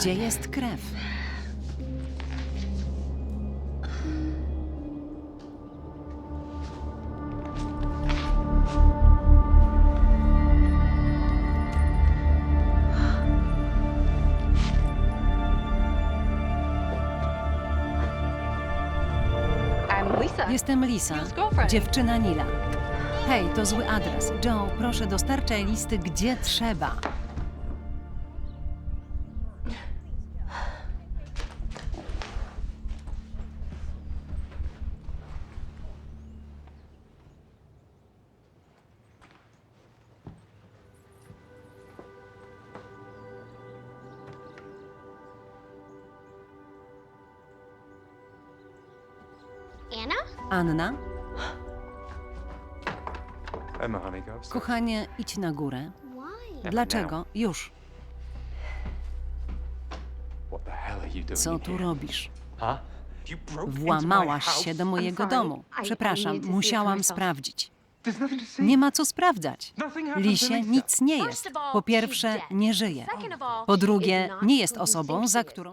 Gdzie jest krew? Jestem Lisa, dziewczyna Nila. Hej, to zły adres. Joe, proszę dostarczaj listy gdzie trzeba. Anna? Anna, Emma, honey, go upstairs. kochanie, idź na górę. Why? Dlaczego? Już. What the hell are you doing Co in tu here? robisz? Huh? You broke into my Włamałaś house? się do mojego domu. I- I Przepraszam, musiałam sprawdzić. There's nothing to see. Nie ma co sprawdzać. Lisie nic nie jest. Po pierwsze, nie żyje. Po drugie, nie jest osobą, za którą